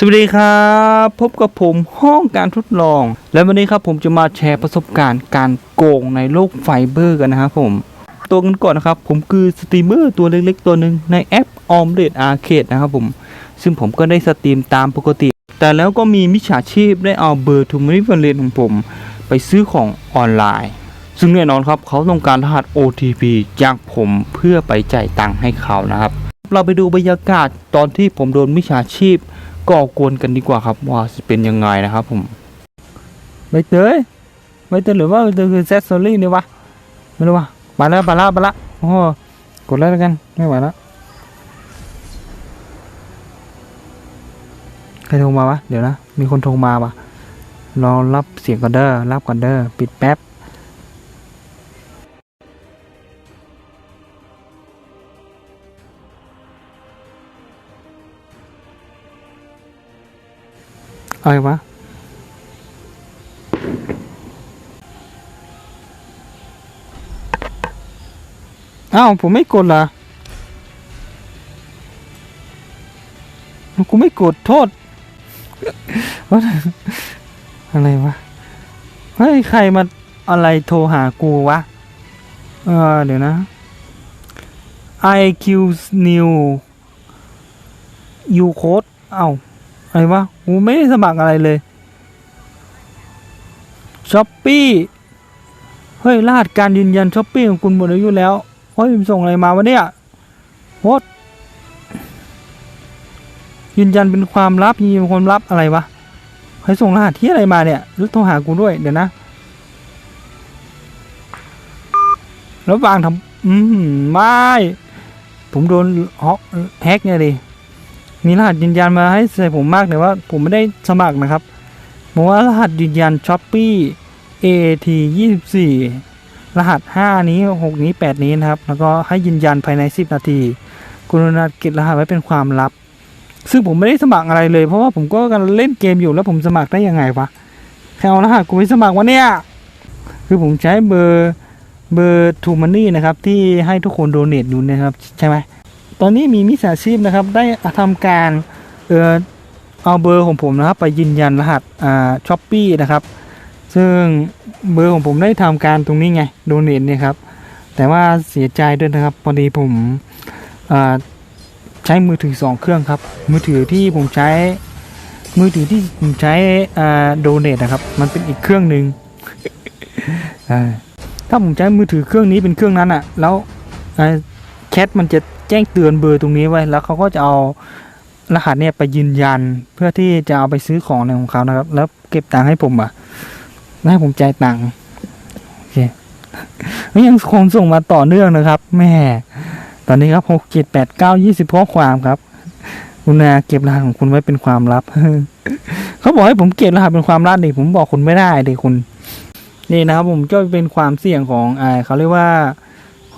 สวัสดีครับ พบกับผมห้องการทดลอง และวันนี้ครับผมจะมาแชร์ประสบการณ์การโกงในโลกไฟเบอร์กันนะครับผมตัวกันก่อนนะครับ ผมคือสตรีมเมอร์ตัวเล็กๆ ตัวหนึ่งในแอป o m l e t Arcade นะครับผม ซึ่งผมก็ได้สตรีมตามปกติ แต่แล้วก็มีมิจฉาชีพได้เอาเบอร์ทูมินิฟันเลนของผม ไปซื้อของออนไลน์ ซึ่งแน่นอนครับเขาต้องการรหัส OTP จากผมเพื่อไปจ่ายตังค์ให้เขานะครับ เราไปดูบรรยากาศตอนที่ผมโดนมิจฉาชีพ ก่อกวนกันดีกว่าครับ ว่าจะเป็นยังไงนะครับผมใบเตยใบเตยหรือว่าใบเตยคือแซสซอรี่เนี่ยวะไม่รู้วะไปแล้วไปแล้วไปแล้วโอ้กดแล้วกันไม่ไหวแล้วใครโทรมาวะเดี๋ยวนะ มีคนโทรมาวะรอรับเสียงก่อนเด้อรับก่อนเด้อปิดแป๊บ อะไรวะ อ้าว ผมไม่กดเหรอกูไม่กดโทษ อะไรวะ เฮ้ย ใครมาอะไรโทรหากูวะ เออ เดี๋ยวนะ IQ New U Code เอ้า อะไรวะกูไม่ได้สมัครอะไรเลยช้อปปี้เฮ้ยรหัสการยืนยันช้อปปี้ของคุณหมดอายุแล้วเฮ้ยมันส่งอะไรมาวะเนี่ยโคตยืนยันเป็นความลับยืนยันความลับอะไรวะใครส่งรหัสที่อะไรมาเนี่ยแล้วโทรหากูด้วยเดี๋ยวนะ แล้ววางทำอืมไม่ผมโดนฮอแฮกเนี่ยดิ มีรหัสยืนยันมาให้ใส่ผมมากแต่ว่าผมไม่ได้สมัครนะครับบอกว่ารหัสยืนยันช้อปปี้ AAT 24 รหัส 5 นี้ 6 นี้ 8 นี้นะครับ แล้วก็ให้ยืนยันภายใน 10 นาทีกรุณาเก็บรหัสไว้เป็นความลับ ซึ่งผมไม่ได้สมัครอะไรเลย เพราะว่าผมก็กำลังเล่นเกมอยู่แล้วผมสมัครได้ยังไงวะใครเอารหัสกูไปสมัครวะเนี่ย คือผมใช้เบอร์เบอร์ทูมันนี่นะครับ ที่ให้ทุกคนโดเนทอยู่นะครับ ใช่ไหม ตอนนี้มีมิจฉาชีพนะครับได้ทำการเออเอาเบอร์ของผมนะครับ ไปยืนยันรหัสอ่าช้อปปี้นะครับ ซึ่งเบอร์ของผมได้ทำการตรงนี้ไงโดเนทเนี่ยครับ แต่ว่าเสียใจด้วยนะครับพอดีผมอ่าใช้มือถือสองเครื่องครับ มือถือที่ผมใช้มือถือที่ผมใช้โดเนทนะครับ มันเป็นอีกเครื่องหนึ่งอ่าถ้าผมใช้มือถือเครื่องนี้เป็นเครื่องนั้นอะแล้วแคทมันจะ แจ้งเตือนเบอร์ตรงนี้ไว้แล้วเขาก็จะเอารหัสเนี่ยไปยืนยันเพื่อที่จะเอาไปซื้อของในของเขานะครับ แล้วเก็บตังค์ให้ผมอะให้ผมจ่ายตังค์โอเคแล้วยังคงส่งมาต่อเนื่องนะครับแม่ตอนนี้ครับหกเจ็ดแปดเก้ายี่สิบข้อความครับคุณนาเก็บรหัสของคุณไว้เป็นความลับเขาบอกให้ผมเก็บรหัสเป็นความลับดิผมบอกคุณไม่ได้ดิคุณ นี่นะครับผมก็เป็นความเสี่ยงของอเขาเรียกว่า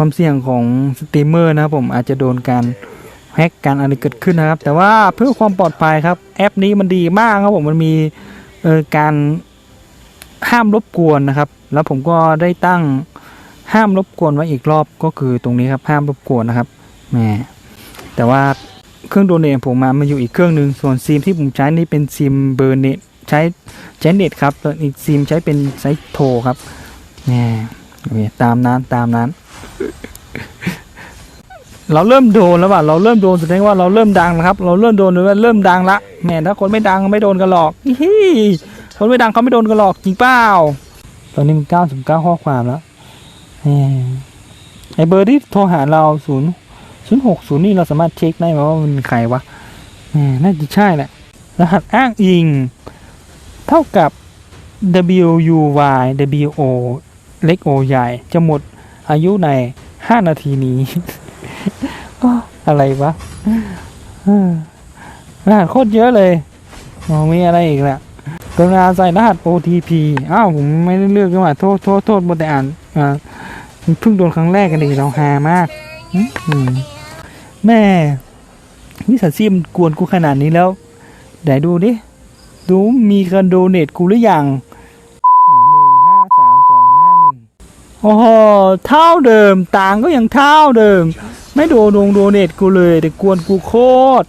ความเสี่ยงของสตรีมเมอร์นะครับผมอาจจะโดนการแฮกการอะไรเกิดขึ้นนะครับ แต่ว่าเพื่อความปลอดภัยครับ แอปนี้มันดีมากครับผมมันมีเออการห้ามรบกวนนะครับ แล้วผมก็ได้ตั้งห้ามรบกวนไว้อีกรอบก็คือตรงนี้ครับห้ามรบกวนนะครับแหมแต่ว่าเครื่องโดเนทผมมามันอยู่อีกเครื่องหนึ่งส่วนซิมที่ผมใช้นี่เป็นซิมเบอร์เน็ตใช้ใช้เน็ตครับส่วนอีกซิมใช้เป็นไซส์โทรครับแหมโอเคตามนั้นตามนั้น เราเริ่มโดนแล้วว่ะเราเริ่มโดนแสดงว่าเราเริ่มดังนะครับ เราเริ่มโดนหรือว่าเริ่มดังละแหมถ้าคนไม่ดังไม่โดนกันหรอกฮิคนไม่ดังเขาไม่โดนกันหรอกจริงเปล่าตอนนี้มันเก้าสิบเก้าข้อความแล้วแหมไอเบอร์ที่โทรหาเราศูนย์ศูนย์หกศูนย์นี่เราสามารถเช็คได้ไหมว่ามันใครวะแหมน่าจะใช่แหละรหัสอ้างอิง เท่ากับ W U Y W O เล็ก O ใหญ่จะหมด อายุใน5นาทีนี้ก็อะไรวะรหัสโคตรเยอะเลยม,มีอะไรอีกล่ะกรุณาใส่รหัส OTP อ้าวผมไม่ได้เลือกจังหวะโทษโทษโทษบนแต่อ่านอ่าเพิ่งโดนครั้งแรกกันเองเราฮามากมแม่วิสัชีมกวนกูขนาดนี้แล้วไหนดูดิ ดูมีการโดเนทกูหรือยัง โอ้โหเท่าเดิมต่างก็ยังเท่าเดิม ไม่โดนดงโดเน็ตกูเลยแต่กวนกูโคตร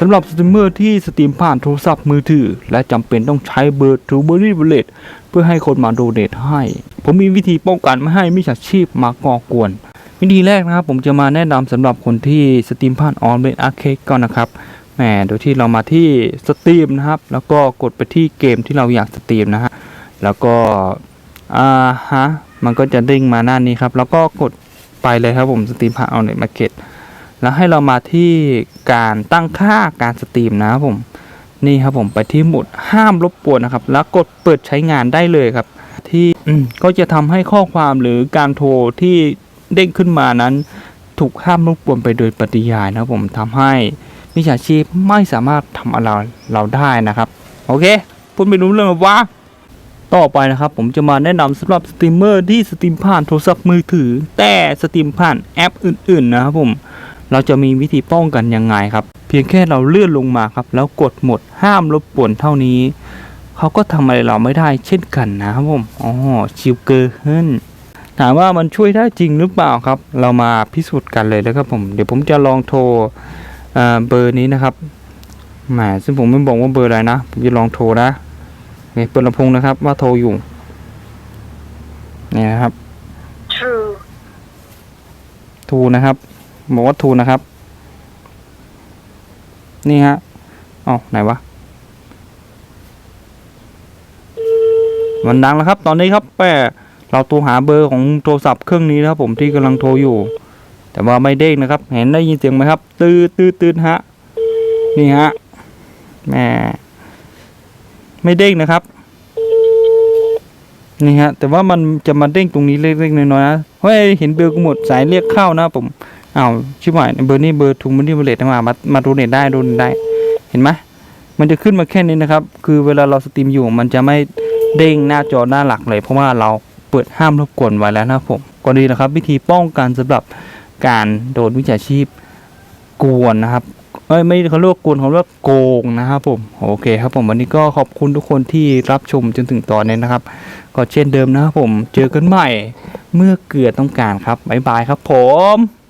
สำหรับสตรีมเมอร์ที่สตรีมผ่านโทรศัพท์มือถือ และจำเป็นต้องใช้เบอร์ทูเบอรี่เบเลเพื่อให้คนมาโดเนทให้ ผมมีวิธีป้องกันไม่ให้มิจฉาชีพมาก่อกวน วิธีแรกนะครับ ผมจะมาแนะนำสำหรับคนที่สตรีมผ่านออนเ n นอาร์เคก่อนนะครับแหมโดยที่เรามาที่สตรีมนะครับ แล้วก็กดไปที่เกมที่เราอยากสตรีมนะฮะแล้วก็อ่าฮะมันก็จะเด้งมาหน้านี้ครับ แล้วก็กดไปเลยครับผมสตรีมผ่านออนไลน์มาร์เก็ต แล้วให้เรามาที่การตั้งค่าการสตรีมนะครับผมนี่ครับผมไปที่หมุดห้ามรบกวนนะครับ แล้วกดเปิดใช้งานได้เลยครับ ที่ก็จะทำให้ข้อความหรือการโทรที่เด้งขึ้นมานั้น ถูกห้ามรบกวนไปโดยปริยายนะครับผมทำให้มิจฉาชีพไม่สามารถทำอะไรเราได้นะครับ โอเคพูดไม่รู้เรื่องหรอวะต่อไปนะครับ ผมจะมาแนะนำสำหรับสตรีมเมอร์ที่สตรีมผ่านโทรศัพท์มือถือ แต่สตรีมผ่านแอปอื่น ๆ นะครับผม เราจะมีวิธีป้องกันยังไงครับ เพียงแค่เราเลื่อนลงมาครับ แล้วกดหมดห้ามรบกวนเท่านี้ เขาก็ทำอะไรเราไม่ได้เช่นกันนะครับผมอ๋อชิวเกอร์เฮินถามว่ามันช่วยได้จริงหรือเปล่าครับ เรามาพิสูจน์กันเลยนะครับผม เดี๋ยวผมจะลองโทรเอ่อเบอร์นี้นะครับแหมซึ่งผมไม่บอกว่าเบอร์อะไรนะผมจะลองโทรนะนี่เปิดลำโพงนะครับว่าโทรอยู่นี่นะครับ True. ทูนะครับ บอกว่าทูนะครับ นี่ฮะอ๋อไหนวะมันดังแล้วครับ ตอนนี้ครับแปเราโทรหาเบอร์ของโทรศัพท์เครื่องนี้นะครับ ผมที่กำลังโทรอยู่ แต่ว่าไม่เด้งนะครับ เห็นได้ยินเสียงไหมครับ ตืดตืดตืดฮะนี่ฮะแหม่ไม่เด้งนะครับนี่ฮะแต่ว่ามันจะมาเด้งตรงนี้เล็กๆน้อยๆนะเฮ้ยเห็นเบอร์กูหมดสายเรียกเข้านะผม อ้าวชิบหายเบอร์นี้เบอร์ทุงมันที่เบอร์เลตมามามาดูเน็ตได้ดูเน็ตได้เห็นไหมมันจะขึ้นมาแค่นี้นะครับ คือเวลาเราสตรีมอยู่มันจะไม่เด้งหน้าจอหน้าหลักเลย เพราะว่าเราเปิดห้ามรบกวนไว้แล้วนะผมก็ดีนะครับ วิธีป้องกันสำหรับการโดนวิชาชีพกวนนะครับเอ้ยไม่เขาเรียกว่ากวนเขาเรียกว่าโกงนะครับผมโอเคครับผมวันนี้ก็ขอบคุณทุกคนที่รับชมจนถึงตอนนี้นะครับ ก็เช่นเดิมนะครับผมเจอกันใหม่ เมื่อเกิดต้องการครับบ๊ายบายครับผม